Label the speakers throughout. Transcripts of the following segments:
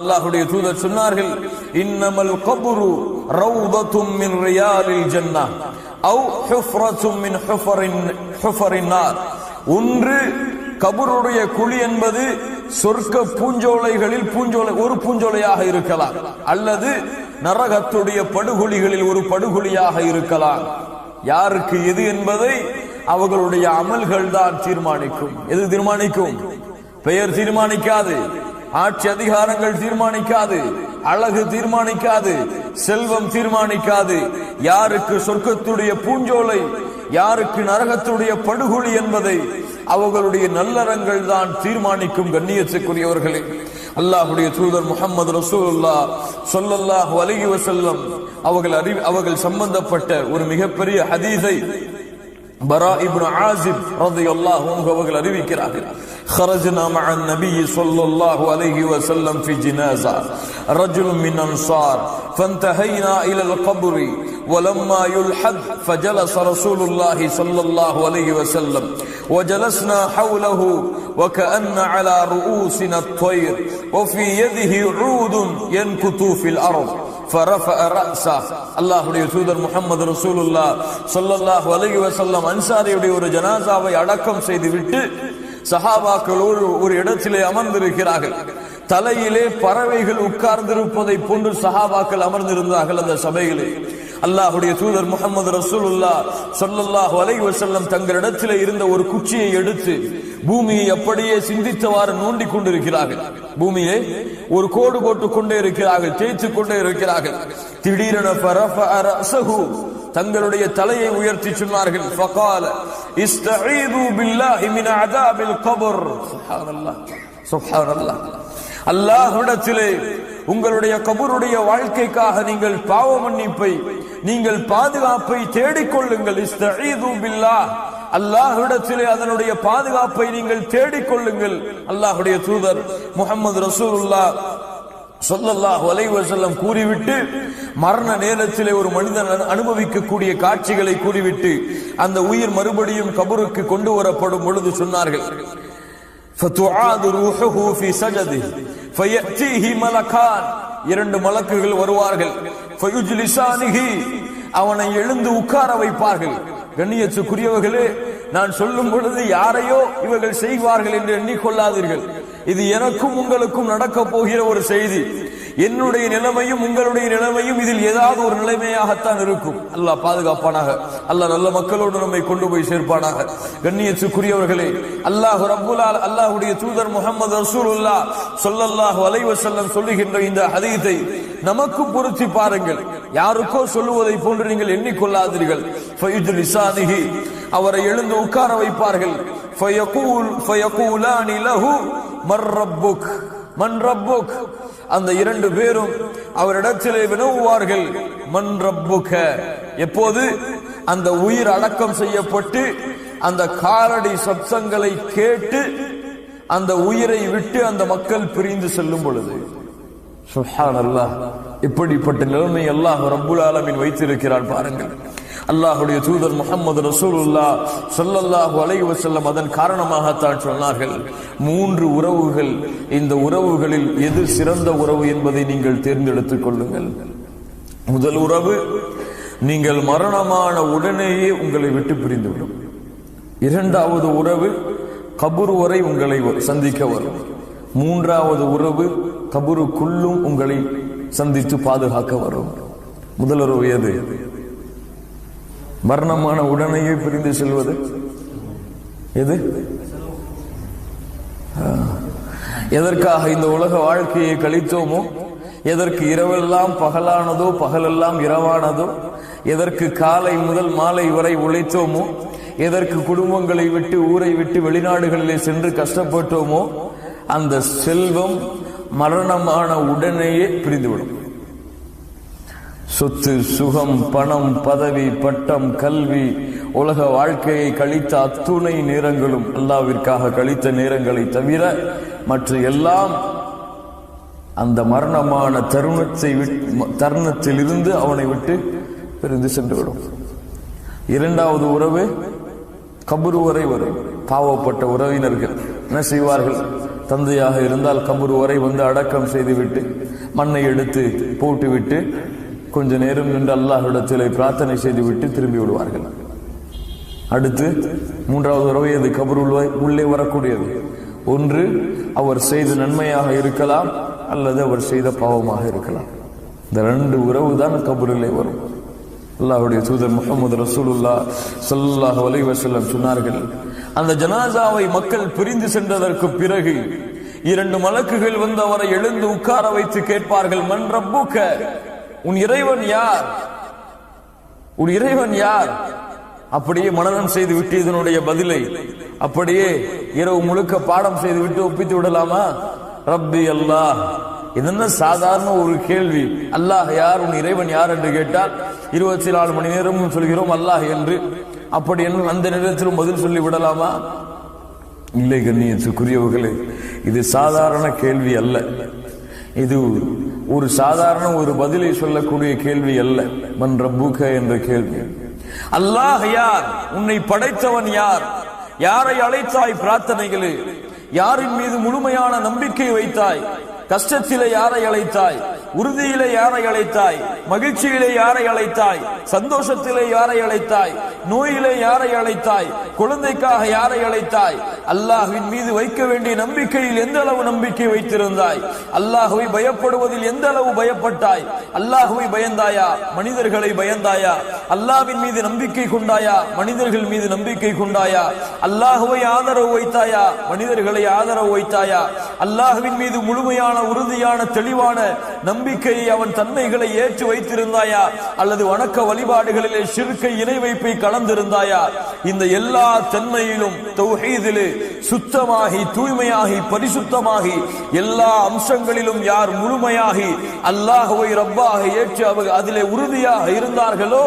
Speaker 1: அல்லாஹுடைய தூதர் சொன்னார்கள் இன்னமல் கபுரு ரௌதத்தும் மின் ரியாலில் ஜன்னா அவு ஹுஃப்ரத்தும் மின் ஹுஃபரின் ஹுஃபரின்னார் ஒன்று கபருடைய குழி என்பது சொர்க்க பூஞ்சோலைகளில் பூஞ்சோலை ஒரு பூஞ்சோலையாக இருக்கலாம் அல்லது நரகத்துடைய படுகொலிகளில் ஒரு படுகொலியாக இருக்கலாம். யாருக்கு எது என்பதை அவர்களுடைய அமல்கள் தான் தீர்மானிக்கும். எது தீர்மானிக்கும்? பெயர் தீர்மானிக்காது. ஆட்சி அதிகாரங்கள் தீர்மானிக்காது அழகு தீர்மானிக்காது செல்வம் தீர்மானிக்காது. யாருக்கு சொர்க்கத்துடைய பூஞ்சோலை யாருக்கு நரகத்துடைய படுகொலி என்பதை அவர்களுடைய நல்லறங்கள் தான் தீர்மானிக்கும் கண்ணியத்துக்குரியவர்களே. அல்லாஹுடைய தூதர் முகமது ரசூல்லா சொல்லல்லாஹ் அலைஹி வசல்லம் அவர்கள் அறி அவர்கள் சம்பந்தப்பட்ட ஒரு மிகப்பெரிய ஹதீஸை براء بن عازب رضي الله عنه وقال ربي كرام خرجنا مع النبي صلى الله عليه وسلم في جنازة. رجل من أنصار. فانتهينا إلى القبر. ولما يلحد فجلس رسول الله صلى الله عليه وسلم. وجلسنا حوله وكأن على رؤوسنا الطير. وفي يده عود ينكت في الأرض. அல்லாஹுடைய சூதர் முகமது ரசூலுல்லா சொல்லல்லாஹ் அலகி வசல்லம் அன்சாரியுடைய ஒரு ஜனாசாவை அடக்கம் செய்துவிட்டு சஹாபாக்களோடு ஒரு இடத்திலே அமர்ந்திருக்கிறார்கள் தலையிலே பறவைகள் உட்கார்ந்திருப்பதை போன்று சஹாபாக்கள் அமர்ந்திருந்தார்கள் அந்த சபையிலே அல்லாஹுடைய தூதர் முகமது ரசூலுல்லா ஸல்லல்லாஹு வலைவசல்லம் வஸல்லம் தங்களிடத்திலே இருந்த ஒரு குச்சியை எடுத்து பூமியை அப்படியே சிந்தித்தவாறு நோண்டி கொண்டிருக்கிறார்கள். பூமியை ஒரு கோடு போட்டு கொண்டே இருக்கிறார்கள் தேய்த்து கொண்டே இருக்கிறார்கள். திடீரென ஃபரஃபஅ தங்களுடைய தலையை உயர்த்தி சொன்னார்கள். ஃபகால இஸ்தஈது பில்லாஹி மின் அதாபில் கபர். சுப்ஹானல்லாஹ் சுப்ஹானல்லாஹ் அல்லாஹ்விடத்திலே உங்களுடைய கபருடைய வாழ்க்கைக்காக நீங்கள் பாவ மன்னிப்பை நீங்கள் பாதுகாப்பை தேடிக்கொள்ளுங்கள். இஸ்தஈது பில்லாஹ். அல்லாஹ்விடத்திலே அதனுடைய பாதுகாப்பை நீங்கள் தேடிக்கொள்ளுங்கள். அல்லாஹ்வுடைய தூதர் முகமது ரசூலுல்லாஹ் சொல்லல்லாஹ் வலைவசல்லம் கூறிவிட்டு மரண நேரத்திலே ஒரு மனிதன் அனுபவிக்கக்கூடிய காட்சிகளை கூறிவிட்டு அந்த உயிர் மறுபடியும் கபருக்கு கொண்டு வரப்படும் பொழுது சொன்னார்கள் இரண்டு மலக்குகள் வருவார்கள். அவனை எழுந்து உட்கார வைப்பார்கள். கண்ணியத்துக்குரியவர்களே நான் சொல்லும் பொழுது யாரையோ இவர்கள் செய்வார்கள் என்று எண்ணிக்கொள்ளாதீர்கள். இது எனக்கும் உங்களுக்கும் நடக்க போகிற ஒரு செய்தி. என்னுடைய நிலைமையும் உங்களுடைய நிலைமையும் இதில் ஏதாவது ஒரு நிலைமையாகத்தான் இருக்கும். அல்லாஹ் பாதுகாப்பானாக. அல்லாஹ் நல்ல மக்களோடு நம்மை கொண்டு போய் சேர்ப்பானாக. கண்ணியத்துக்குரியவர்களே அல்லாஹ் ரபுலால் அல்லாஹ்வுடைய தூதர் முகமது ரசூலுல்லா சொல்லல்லாஹ் அலைஹி வஸல்லம் சொல்லுகின்ற இந்த ஹதீத்தை நமக்கு பொருத்தி பாருங்கள். யாருக்கோ சொல்லுவதை போன்று நீங்கள் எண்ணிக்கொள்ளாதீர்கள். ஃபயுஜு லிசானிஹி அவரை எழுந்து உட்கார வைப்பார்கள். ஃபயகூல் மன் ரப்புக் அந்த இரண்டு பேரும் அவரிடத்திலே வினவுவார்கள். மன் ரப்புக எப்போது? அந்த உயிர் அடக்கம் செய்யப்பட்டு அந்த காலடி சப்தங்களை கேட்டு அந்த உயிரை விட்டு அந்த மக்கள் பிரிந்து செல்லும் பொழுது. சுப்ஹானல்லாஹ் இப்படிப்பட்ட நிலைமை அல்லாஹ் ரப்புல் ஆலமின் வைத்திருக்கிறார் பாருங்கள். அல்லாஹுடைய தூதர் முகமது ரசூலுல்லா சொல்லல்லாஹு அலைஹி வஸல்லம் அதன் காரணமாகத்தான் சொன்னார்கள். மூன்று உறவுகள் இந்த உறவுகளில் எது சிறந்த உறவு என்பதை நீங்கள் தேர்ந்தெடுத்துக் கொள்ளுங்கள். முதல் உறவு நீங்கள் மரணமான உடனேயே உங்களை விட்டு பிரிந்துவிடும். இரண்டாவது உறவு கபுர் வரை உங்களை சந்திக்க வரும். மூன்றாவது உறவு கபுருக்குள்ளும் உங்களை சந்தித்து பாதுகாக்க வரும். முதல் உறவு எது? மரணமான உடனேயே பிரிந்து செல்வது? எது? எதற்காக இந்த உலக வாழ்க்கையை கழித்தோமோ? எதற்கு இரவெல்லாம் பகலானதோ பகலெல்லாம் இரவானதோ? எதற்கு காலை முதல் மாலை வரை உழைத்தோமோ? எதற்கு குடும்பங்களை விட்டு ஊரை விட்டு வெளிநாடுகளிலே சென்று கஷ்டப்பட்டோமோ? அந்த செல்வம் மரணமான உடனேயே பிரிந்துவிடும். சொத்து சுகம் பணம் பதவி பட்டம் கல்வி உலக வாழ்க்கையை கழித்த அத்துணை நேரங்களும் அல்லாவிற்காக கழித்த நேரங்களை தவிர மற்ற எல்லாம் அந்த மரணமான தருணத்தை விட்- தருணத்தில் இருந்து அவனை விட்டு பிரிந்து சென்றுவிடும். இரண்டாவது உறவு கபுருவரை வரை வரும். பாவப்பட்ட உறவினர்கள் என்ன செய்வார்கள்? தந்தையாக இருந்தால் கபுரு வரை வந்து அடக்கம் செய்துவிட்டு மண்ணை எடுத்து போட்டுவிட்டு கொஞ்ச நேரம் நின்று அல்லாஹ்விடத்திலே பிரார்த்தனை செய்துவிட்டு திரும்பி விடுவார்கள். அடுத்து மூன்றாவது உறவை அது கபர் உள்ளே வரக்கூடியது. ஒன்று அவர் செய்த நன்மையாக இருக்கலாம் அல்லது அவர் செய்த பாவமாக இருக்கலாம். இந்த ரெண்டு உறவு தான் கபரிலே வரும். அல்லாஹுடைய தூதர் முகமது ரசூலுல்லா சல்லாஹ் அலைஹி சொன்னார்கள் அந்த ஜனாசாவை மக்கள் பிரிந்து சென்றதற்கு பிறகு இரண்டு மலக்குகள் வந்து அவரை எழுந்து உட்கார வைத்து கேட்பார்கள் மன் ரப்புக்க? உன் இறைவன் யார்? உன் இறைவன் யார்? அப்படியே மனநம் செய்து விட்டு இதனுடைய பதிலை அப்படியே இரவு முழுக்க பாடம் செய்து விட்டு ஒப்பித்து விடலாமா? ரப்பி அல்லாஹ் இது என்ன சாதாரண ஒரு கேள்வி. அல்லாஹ் யார்? உன் இறைவன் யார் என்று கேட்டால் இருபத்தி நாலு மணி நேரமும் சொல்கிறோம் அல்லாஹ் என்று. அப்படி என்று அந்த நேரத்திலும் பதில் சொல்லி விடலாமா? இல்லை கண்ணியத்துக்குரியவர்களே இது சாதாரண கேள்வி அல்ல. இது ஒரு சாதாரண ஒரு பதிலை சொல்லக்கூடிய கேள்வி அல்ல. மன் ரப்புக என்ற கேள்வி. அல்லாஹ் யார்? உன்னை படைத்தவன் யார்? யாரை அழைத்தாய் பிரார்த்தனைகளே? யாரின் மீது முழுமையான நம்பிக்கை வைத்தாய்? கஷ்டத்திலே யாரை அழைத்தாய் உறுதியிலே யாரை அழைத்தாய் மகிழ்ச்சியிலே யாரை அழைத்தாய் சந்தோஷத்திலே யாரை அழைத்தாய் நோயிலே யாரை அழைத்தாய் குழந்தைக்காக யாரை அழைத்தாய் அல்லாஹுவின் மீது வைக்க வேண்டிய நம்பிக்கையில் எந்த அளவு நம்பிக்கை வைத்திருந்தாய் அல்லாஹுவை பயப்படுவதில் எந்த அளவு பயப்பட்டாய் அல்லாஹுவை பயந்தாயா மனிதர்களை பயந்தாயா அல்லாவின் மீது நம்பிக்கை கொண்டாயா மனிதர்கள் மீது நம்பிக்கை கொண்டாயா அல்லாஹுவை ஆதரவு வைத்தாயா மனிதர்களை ஆதரவு வைத்தாயா அல்லாஹுவின் மீது முழுமையான உறுதியான தெளிவான நம்பிக்கையை அவன் தன்மைகளை ஏற்று வைத்திருந்தாயா? அல்லது வணக்க வழிபாடுகளிலே சிறுக்கை இணை வைப்பை கலந்திருந்தாயா? இந்த எல்லா தன்மையிலும் தௌஹீதிலே சுத்தமாகி தூய்மையாகி பரிசுத்தமாகி எல்லா அம்சங்களிலும் யார் முழுமையாகி அல்லாஹுவை ரப்பாக ஏற்று அவர் அதிலே உறுதியாக இருந்தார்களோ?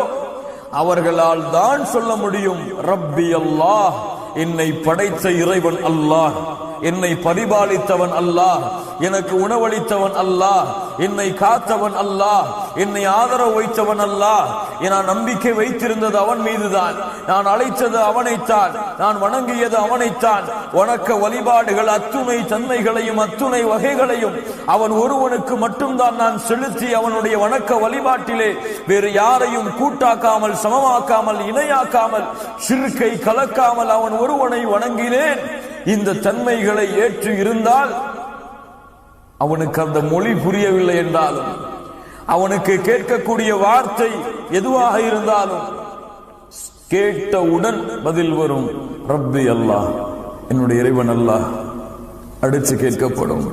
Speaker 1: அவர்களால் தான் சொல்ல முடியும் ரப்பி அல்லாஹ் என்னை படைத்த இறைவன் அல்லாஹ். என்னை பரிபாலித்தவன் அல்லாஹ். எனக்கு உணவளித்தவன் அல்லாஹ். என்னை காத்தவன் அல்லாஹ். என்னை ஆதரவு வைத்தவன் அல்லாஹ். நான் நம்பிக்கை வைத்திருந்தது அவன் மீதுதான். நான் அழைத்தது அவனைத்தான். நான் வணங்கியது அவனைத்தான். வணக்க வழிபாடுகள் அத்துணை தன்மைகளையும் அத்துணை வகைகளையும் அவன் ஒருவனுக்கு மட்டும்தான் நான் செலுத்தி அவனுடைய வணக்க வழிபாட்டிலே வேறு யாரையும் கூட்டாக்காமல் சமமாக்காமல் இணையாக்காமல் சிறுக்கை கலக்காமல் அவன் ஒருவனை வணங்கினேன். இந்த தன்மைகளை ஏற்று இருந்தால் அவனுக்கு அந்த மொழி புரியவில்லை என்றாலும் அவனுக்கு கேட்கக்கூடிய வார்த்தை எதுவாக இருந்தாலும் கேட்டவுடன் பதில் வரும். ரப்பி அல்லாஹ் என்னுடைய இறைவன் அல்லாஹ் அடித்து கேட்கப்படும்.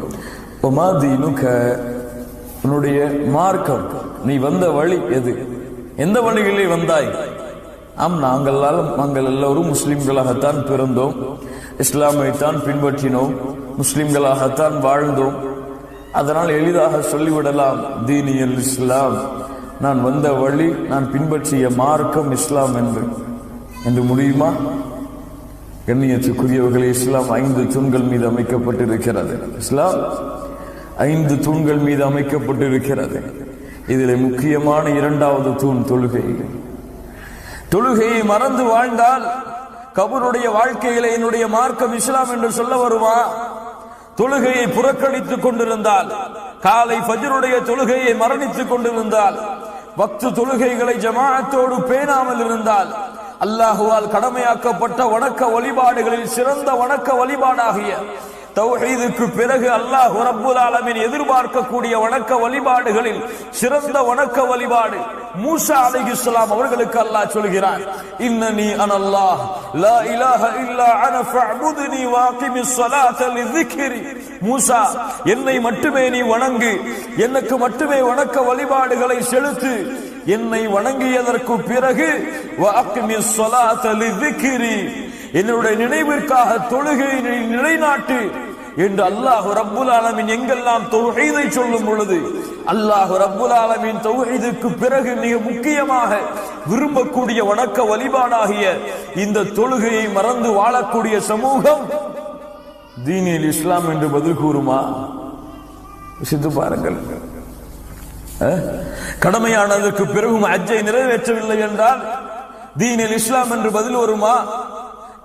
Speaker 1: உன்னுடைய மார்க்கம் நீ வந்த வழி எது? எந்த வழியிலே வந்தாய்? ஆம் நாங்கள் நாங்கள் எல்லோரும் முஸ்லிம்களாகத்தான் பிறந்தோம். இஸ்லாமைத்தான் பின்பற்றினோம் முஸ்லிம்களாகத்தான் வாழ்ந்தோம். அதனால் எளிதாக சொல்லிவிடலாம் தீனியல் இஸ்லாம். நான் வந்த வழி நான் பின்பற்றிய மார்க்கம் இஸ்லாம் என்று. என்று முடியுமா? கண்ணியத்துக்குரியவர்களே இஸ்லாம் ஐந்து தூண்கள் மீது அமைக்கப்பட்டிருக்கிறது. இஸ்லாம் ஐந்து தூண்கள் மீது அமைக்கப்பட்டிருக்கிறது. இதில் முக்கியமான இரண்டாவது தூண் தொழுகை. தொழுகையை மறந்து வாழ்ந்தால் கபருடைய வாழ்க்கையில என்னுடைய மார்க்கம் இஸ்லாம் என்று சொல்ல வருமா? தொழுகையை புறக்கணித்துக் கொண்டிருந்தால் காலை பஜருடைய தொழுகையை மரணித்துக் கொண்டிருந்தால் பக்து தொழுகைகளை ஜமாஅத்தோடு பேணாமல் இருந்தால் அல்லாஹுவால் கடமையாக்கப்பட்ட வணக்க வழிபாடுகளில் சிறந்த வணக்க வழிபாடாகிய தௌஹீதுக்கு பிறகு அல்லாஹ் ரப்புல் ஆலமின் எதிர்பார்க்கக்கூடிய வணக்க வழிபாடுகளில் சிறந்த வணக்க வழிபாடு மூசா அலைஹிஸ்ஸலாம் அவர்களுக்கு அல்லாஹ் சொல்கிறார் இன்னனி அனல்லாஹ் லா இலாஹ இல்லா அன ஃபஅபுதுனி வாகிமிஸ் ஸலாத லிذிக்ரி மூசா என்னை மட்டுமே நீ வணங்கு எனக்கு மட்டுமே வணக்க வழிபாடுகளை செலுத்து என்னை வணங்கியதற்கு பிறகு வாகிமிஸ் ஸலாத லிذிக்ரி என்னுடைய நினைவிற்காக தொழுகையை நிலைநாட்டு என்று அல்லாஹ் ரப்புல் ஆலமின் எங்கெல்லாம் தொழுகைதை சொல்லும் பொழுது அல்லாஹ் ரப்புல் ஆலமின் தௌஹீதுக்கு பிறகு மிக முக்கியமாக விரும்பக்கூடிய வணக்க வழிபாடாகிய இந்த தொழுகையை மறந்து வாழக்கூடிய சமூகம் தீனில் இஸ்லாம் என்று பதில் கூறுமா? சித்து பாருங்கள். கடமையானதற்கு பிறகும் அஜ்ஜை நிறைவேற்றவில்லை என்றால் தீனில் இஸ்லாம் என்று பதில் வருமா?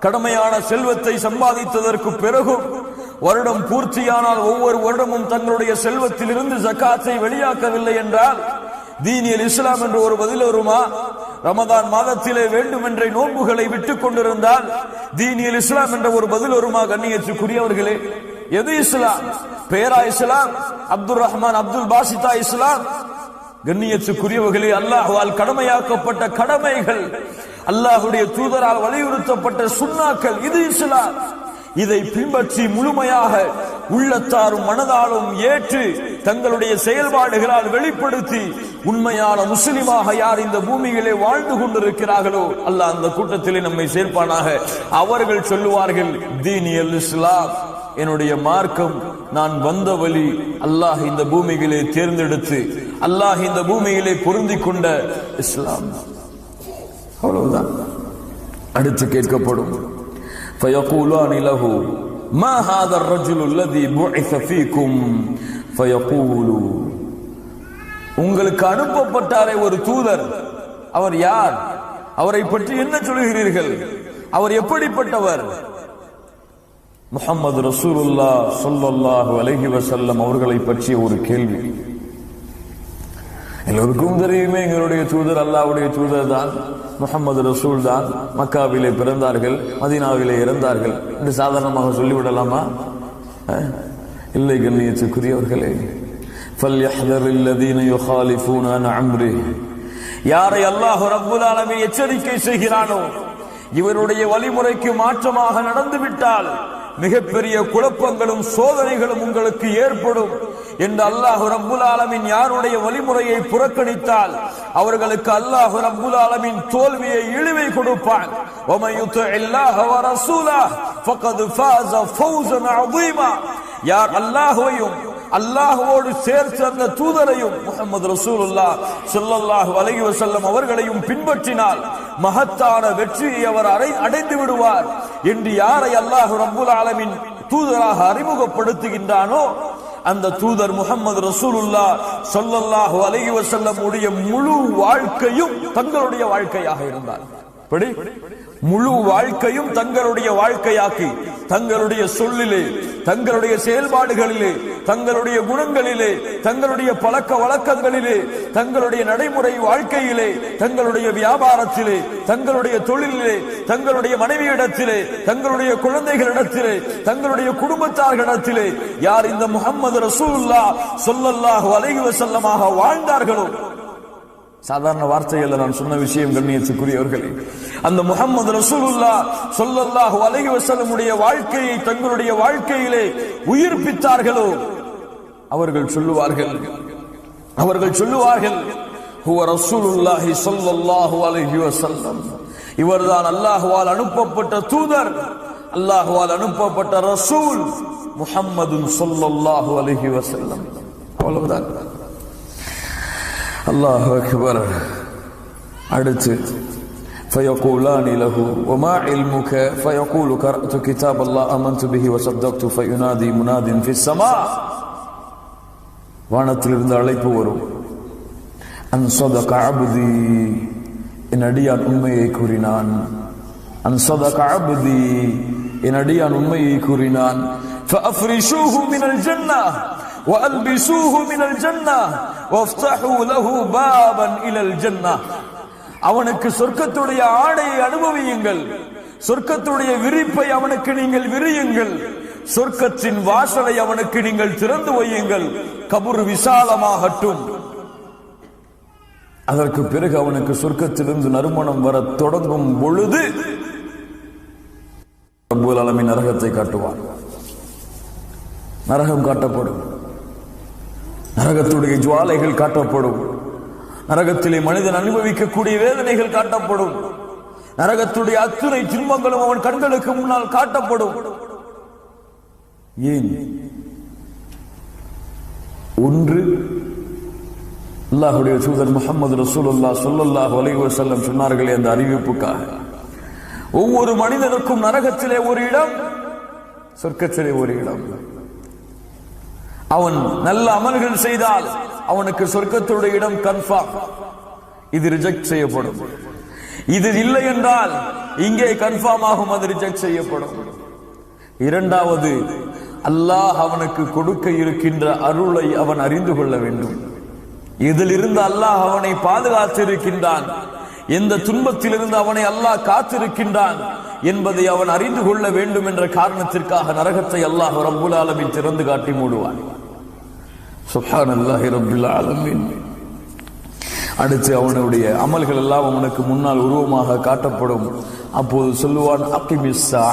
Speaker 1: கடமையான செல்வத்தை சம்பாதித்ததற்கு பிறகும் வருடம் பூர்த்தியானால் ஒவ்வொரு வருடமும் தங்களுடைய செல்வத்திலிருந்து ஜக்காத்தை வெளியாக்கவில்லை என்றால் தீனியல் இஸ்லாம் என்று ஒரு பதில் வருமா? ரமதான் மாதத்திலே வேண்டுமென்றே நோன்புகளை விட்டுக் கொண்டிருந்தால் தீனியல் இஸ்லாம் என்ற ஒரு பதில் வருமா கண்ணியத்துக்குரியவர்களே? எது இஸ்லாம்? பேரா இஸ்லாம் அப்துல் ரஹ்மான் அப்துல் பாசிதா இஸ்லாம் கண்ணியத்துக்குரியவர்களே அல்லாஹுவால் கடமையாக்கப்பட்ட கடமைகள் அல்லாஹுடைய தூதரால் வலியுறுத்தப்பட்ட சுண்ணாக்கள் இது இஸ்லாம். இதை பின்பற்றி முழுமையாக உள்ளத்தாரும் மனதாலும் ஏற்று தங்களுடைய செயல்பாடுகளால் வெளிப்படுத்தி உண்மையான முஸ்லிமாக யார் இந்த பூமியிலே வாழ்ந்து கொண்டிருக்கிறார்களோ அல்லாஹ் அந்த கூட்டத்திலே நம்மை சேர்ப்பானாக அவர்கள் சொல்லுவார்கள் தீனியல் இஸ்லாம் என்னுடைய மார்க்கம் நான் வந்த வழி அல்லாஹ் இந்த பூமியிலே தேர்ந்தெடுத்து அல்லாஹ் இந்த பூமியிலே பொருந்திக் கொண்ட இஸ்லாம் அவ்வளவுதான் அடுத்து கேட்கப்படும் فيقولان له ما هذا الرجل الذي بعث فيكم فيقول உங்களுக்கு அனுப்பப்பட்டாரே ஒரு தூதர் அவர் யார் அவரை பற்றி என்ன சொல்கிறீர்கள் அவர் எப்படிப்பட்டவர் முகமது ரசூலுல்லா சொல்லல்லாஹு அலைஹி வசல்லம் அவர்களை பற்றிய ஒரு கேள்வி எல்லோருக்கும் தெரியுமே எங்களுடைய தூதர் அல்லாவுடைய தூதர் தான் முகமது ரசூல் தான் மக்காவிலே பிறந்தார்கள் மதீனாவிலே இறந்தார்கள். என்று சாதாரணமாக சொல்லிவிடலாமா? இல்லை கண்ணியத்துக்குரியவர்களே. யாரை அல்லாஹ் ரப்புல் எச்சரிக்கை செய்கிறானோ இவருடைய வழிமுறைக்கு மாற்றமாக நடந்துவிட்டால் மிகப்பெரிய குழப்பங்களும் சோதனைகளும் உங்களுக்கு ஏற்படும் என்று அல்லாஹு ரப்புல் ஆலமின் யாருடைய வழிமுறையை புறக்கணித்தால் அவர்களுக்கு அல்லாஹு ரப்புல் ஆலமின் தோல்வியை இழிவை கொடுப்பான். யார் அல்லாஹுவையும் அல்லாஹுவோடு சேர்த்து அந்த தூதரையும் முகமது ரசூலுல்லா சொல்லல்லாஹு அலைஹி வசல்லம் அவர்களையும் பின்பற்றினால் மகத்தான வெற்றியை அவர் அடைந்து விடுவார். என்று யாரை அல்லாஹ் ரப்புல் ஆலமின் தூதராக அறிமுகப்படுத்துகின்றானோ அந்த தூதர் முகமது ரசூலுல்லா சொல்லல்லாஹு அலஹி வஸல்லம் உடைய முழு வாழ்க்கையும் தங்களுடைய வாழ்க்கையாக இருந்தார். முழு வாழ்க்கையும் தங்களுடைய வாழ்க்கையாக்கி தங்களுடைய சொல்லிலே தங்களுடைய செயல்பாடுகளிலே தங்களுடைய குணங்களிலே தங்களுடைய பழக்க வழக்கங்களிலே தங்களுடைய நடைமுறை வாழ்க்கையிலே தங்களுடைய வியாபாரத்திலே தங்களுடைய தொழிலிலே தங்களுடைய மனைவியிடத்திலே தங்களுடைய குழந்தைகளிடத்திலே தங்களுடைய குடும்பத்தார்களிடத்திலே யார் இந்த முகமது ரசூல்லா சொல்லல்லாஹு அலைஹி வஸல்லமாக வாழ்ந்தார்களோ சாதாரண வார்த்தைகள்ல நான் சொன்ன விஷயம் கண்ணியத்துக்குரியவர்களே. அந்த முகமது ரசூலுல்லா சொல்லல்லாஹு அலகி வசலமுடைய வாழ்க்கையை தங்களுடைய வாழ்க்கையிலே உயிர்ப்பித்தார்களோ? அவர்கள் சொல்லுவார்கள் அவர்கள் சொல்லுவார்கள் ஹுவ ரசூலுல்லாஹி சொல்லல்லாஹு அலைஹி வசல்லம் இவர்தான் அல்லாஹுவால் அனுப்பப்பட்ட தூதர் அல்லாஹுவால் அனுப்பப்பட்ட ரசூல் முகம்மதுன் சொல்லல்லாஹு அலைஹி வசல்லம் அவ்வளவுதான். அல்லாஹ் அக்பர் அடுத்து فيقولان له وما علمك فيقول قرأت كتاب الله آمنت به وصدقت فينادي مناد في السماء வானத்திலிருந்து அழைப்பு வரும் அன் صدق عبدي என் அடியான் உண்மையை கூறினான் அன் صدق عبدي என் அடியான் உண்மையை கூறினான் فأفرشوه من الجنة அவனுக்கு சொர்க்கத்துடைய ஆடையை அனுபவியுங்கள். சொர்க்கத்துடைய விரிப்பை அவனுக்கு நீங்கள் விரியுங்கள். சொர்க்கத்தின் வாசலை அவனுக்கு நீங்கள் திறந்து வையுங்கள். கபூர் விசாலமாகட்டும். அதற்கு பிறகு அவனுக்கு சொர்க்கத்திலிருந்து நறுமணம் வர தொடங்கும் பொழுது ரபுல் அலமின் நரகத்தை காட்டுவார் நரகம் காட்டப்படும். நரகத்துடைய ஜுவாலைகள் காட்டப்படும். நரகத்திலே மனிதன் அனுபவிக்கக்கூடிய வேதனைகள் காட்டப்படும். நரகத்துடைய அத்துணை துன்பங்களும் அவன் கண்களுக்கு முன்னால் காட்டப்படும். ஏன்? ஒன்று அல்லாஹுடைய சூதர் முகமது ரசூலுல்லா சொல்லல்லாஹ் அலைஹி செல்லம் சொன்னார்களே அந்த அறிவிப்புக்காக. ஒவ்வொரு மனிதனுக்கும் நரகத்திலே ஒரு இடம் சொர்க்கத்திலே ஒரு இடம். அவன் நல்ல அமல்கள் செய்தால் அவனுக்கு சொர்க்கத்துடைய இடம் கன்ஃபார்ம் இது ரிஜெக்ட் செய்யப்படும். இது இல்லை என்றால் இங்கே கன்ஃபார்ம் ஆகும் அது ரிஜெக்ட் செய்யப்படும். இரண்டாவது அல்லாஹ் அவனுக்கு கொடுக்க இருக்கின்ற அருளை அவன் அறிந்து கொள்ள வேண்டும். இதிலிருந்து அல்லாஹ் அவனை பாதுகாத்திருக்கின்றான்? எந்த துன்பத்திலிருந்து அவனை அல்லாஹ் காத்திருக்கின்றான்? என்பதை அவன் அறிந்து கொள்ள வேண்டும் என்ற காரணத்திற்காக நரகத்தை அல்லாஹ் ரப்புல் ஆலமின் திறந்து காட்டி மூடுவான். சுப்ஹானல்லாஹி ரப்பில் ஆலமீன். அடுத்து அவனுடைய அமல்கள் எல்லாம் அவனுக்கு முன்னால் உருவமாக காட்டப்படும். அப்போது சொல்லுவான் அக்கிமிஸ்ஸா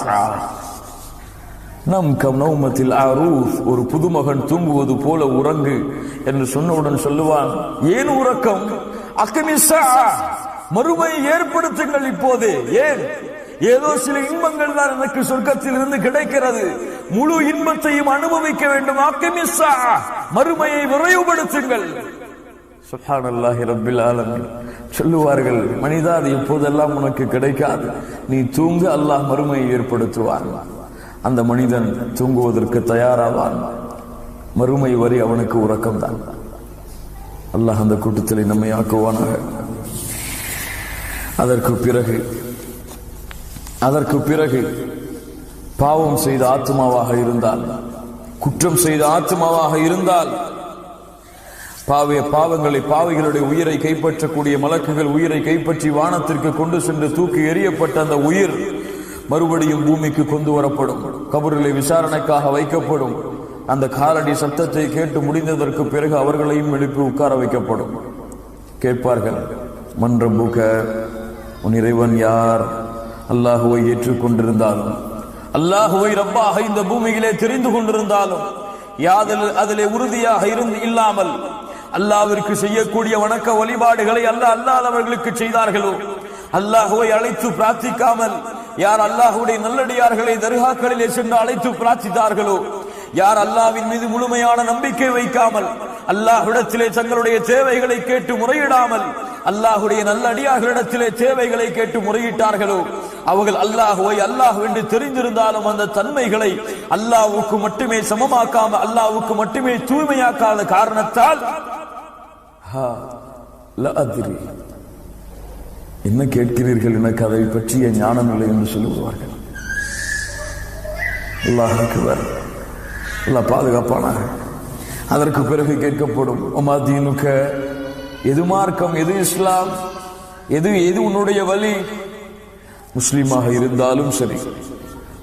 Speaker 1: நம் கம் நௌமத்தில் அரூஃப் ஒரு புதுமகன் தூங்குவது போல உறங்கு என்று சொன்னவுடன் சொல்லுவான் ஏன் உறக்கம்? அக்கிமிஸ்ஸா மறுமை ஏற்படுத்துங்கள் இப்போதே. ஏன்? ஏதோ சில இன்பங்கள் தான் எனக்கு சொர்க்கத்தில் இருந்து கிடைக்கிறது. முழு இன்பத்தையும் அனுபவிக்க வேண்டும். அக்கிமிஸ்ஸா மறுமையை விரைவுபடுத்துங்கள். சுப்ஹானல்லாஹி ரப்பில் ஆலமீன். சொல்லுவார்கள் மனிதா அது எப்போதெல்லாம் உனக்கு கிடைக்காது. நீ தூங்க அல்லாஹ் மறுமையை ஏற்படுத்துவான். அந்த மனிதன் தூங்குவதற்கு தயாராவான். மறுமை வரி அவனுக்கு உறக்கம்தான். அல்லாஹ் அந்த கூட்டத்தில் நம்மை ஆக்குவானாக. அதற்கு பிறகு அதற்கு பிறகு பாவம் செய்த ஆத்மாவாக இருந்தால் குற்றம் செய்த ஆத்மாவாக இருந்தால் பாவிய பாவங்களை பாவிகளுடைய உயிரை கைப்பற்றக்கூடிய மலக்குகள் உயிரை கைப்பற்றி வானத்திற்கு கொண்டு சென்று தூக்கி எறியப்பட்ட அந்த உயிர் மறுபடியும் பூமிக்கு கொண்டு வரப்படும். கபர்களை விசாரணைக்காக வைக்கப்படும். அந்த காலடி சத்தத்தை கேட்டு முடிந்ததற்கு பிறகு அவர்களையும் எழுப்பி உட்கார வைக்கப்படும். கேட்பார்கள் மன்றம் புக உன் இறைவன் யார்? அல்லாஹுவை ஏற்றுக்கொண்டிருந்தாலும் அல்லாஹுவை ரப்பாக இந்த பூமியிலே தெரிந்து கொண்டிருந்தாலும் யாதில் அதிலே உறுதியாக இருந்து இல்லாமல் அல்லாவிற்கு செய்யக்கூடிய வணக்க வழிபாடுகளை அல்ல அல்லாதவர்களுக்கு செய்தார்களோ? அல்லாஹுவை அழைத்து பிரார்த்திக்காமல் யார் அல்லாஹுடைய நல்லடியார்களை தர்காக்களிலே சென்று அழைத்து பிரார்த்தித்தார்களோ? யார் அல்லாவின் மீது முழுமையான நம்பிக்கை வைக்காமல் அல்லாஹ்விடத்திலே தங்களுடைய தேவைகளை கேட்டு முறையிடாமல் அல்லாஹுடைய நல்ல அடியார்களிடத்திலே தேவைகளை கேட்டு முறையிட்டார்களோ? அவர்கள் அல்லாஹுவை அல்லாஹ் என்று தெரிந்திருந்தாலும் அந்த தன்மைகளை அல்லாஹ்வுக்கு மட்டுமே சமமாக்காம அல்லாஹ்வுக்கு மட்டுமே தூய்மையாக்காத காரணத்தால் ஹா, என்ன கேட்கிறீர்கள் எனக்கு அதை பற்றிய ஞானம் இல்லை என்று சொல்லுவார்கள். அல்லாஹ் அக்பர் அல்லாஹ் பாதுகாப்பானாக. அதற்கு பிறகு கேட்கப்படும் உமா தீனுக்க எது மார்க்கம் எது இஸ்லாம் எது எது உன்னுடைய வழி? முஸ்லீமாக இருந்தாலும் சரி.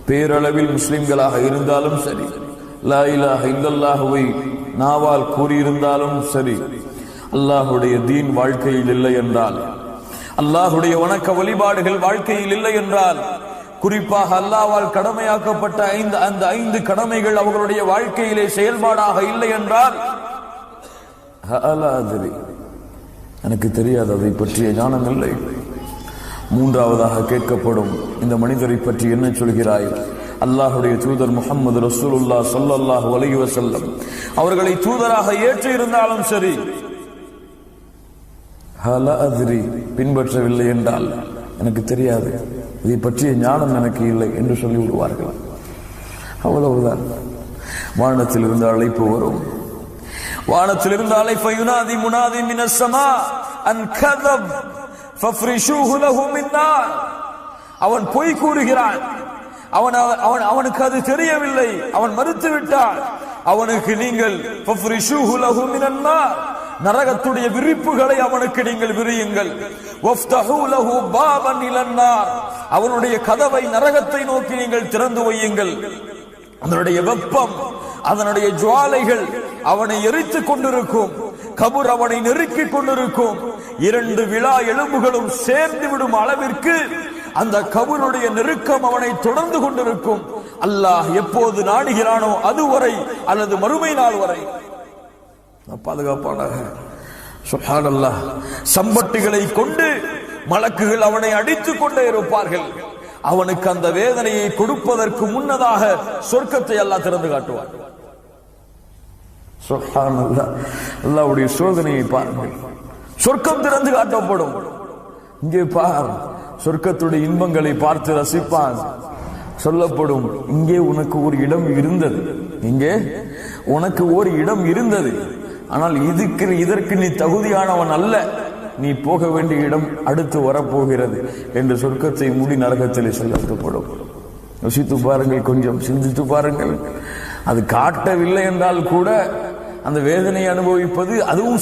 Speaker 1: பேரளவில் முஸ்லிம்களாக இருந்தாலும் சரி. லா இந்தல்லாகவை நாவால் கூறியிருந்தாலும் சரி. அல்லாஹுடைய தீன் வாழ்க்கையில் இல்லை என்றால் அல்லாஹுடைய வணக்க வழிபாடுகள் வாழ்க்கையில் இல்லை என்றால் குறிப்பாக அல்லாவால் கடமையாக்கப்பட்ட ஐந்து அந்த ஐந்து கடமைகள் அவர்களுடைய வாழ்க்கையிலே செயல்பாடாக இல்லை என்றால் எனக்கு தெரியாது அதை பற்றிய ஞானம் இல்லை மூன்றாவதாக கேட்கப்படும். இந்த மனிதரை பற்றி என்ன சொல்கிறாய்? அல்லாஹுடைய தூதர் முகமது ரசூலுல்லா சொல்லல்லாஹ் அலைஹி செல்லம் அவர்களை தூதராக ஏற்று இருந்தாலும் சரி. ஹல அதிரி பின்பற்றவில்லை என்றால் எனக்கு தெரியாது. இதை பற்றிய ஞானம் எனக்கு இல்லை என்று சொல்லி விடுவார்கள். அவ்வளவுதான். வானத்தில் இருந்து அழைப்பு வரும். வானத்தில் இருந்து அழைப்பை யுனாதி முனாதி மினசமா அன் கதம் அவன் பொய் கூறுகிறான். அவன் அவன் அவனுக்கு அது தெரியவில்லை. அவன் மறுத்து விட்டான் அவனுக்கு நீங்கள் நரகத்துடைய விரிப்புகளை அவனுக்கு நீங்கள் விரியுங்கள். அவனுடைய கதவை நரகத்தை நோக்கி நீங்கள் திறந்து வையுங்கள். அதனுடைய வெப்பம் அதனுடைய ஜுவாலைகள் அவனை எரித்துக் கொண்டிருக்கும். கபூர் அவனை நெருக்கிக் கொண்டிருக்கும். இரண்டு விழா எலும்புகளும் சேர்ந்து விடும் அளவிற்கு அந்த கபூருடைய நெருக்கம் அவனை தொடர்ந்து கொண்டிருக்கும். அல்லாஹ் எப்போது நாடுகிறானோ அதுவரை அல்லது மறுமை நாள் வரை. பாதுகாப்பானாக. சுப்ஹானல்லாஹ் சம்பட்டிகளை கொண்டு மலக்குகள் அவனை அடித்துக் கொண்டே இருப்பார்கள். அவனுக்கு அந்த வேதனையை கொடுப்பதற்கு முன்னதாக சொர்க்கத்தை அல்லாஹ் திறந்து காட்டுவார் சுப்ஹானல்லாஹ் அல்லாஹ்வுடைய சோதனையை பாருங்கள் சொர்க்கம் திறந்து காட்டப்படும். இங்கே பார் சொர்க்கத்துடைய இன்பங்களை பார்த்து ரசிப்பான் சொல்லப்படும் இங்கே உனக்கு ஒரு இடம் இருந்தது. இங்கே உனக்கு ஒரு இடம் இருந்தது. ஆனால் இதுக்கு இதற்கு நீ தகுதியானவன் அல்ல. நீ போக வேண்டிய இடம் அடுத்து வரப்போகிறது. என்று சொர்க்கத்தை மூடி நரகத்தில் சொல்லப்படும். யோசித்து பாருங்கள் கொஞ்சம் சிந்தித்து பாருங்கள். அது காட்டவில்லை என்றால் கூட அந்த வேதனை அனுபவிப்பது அதுவும்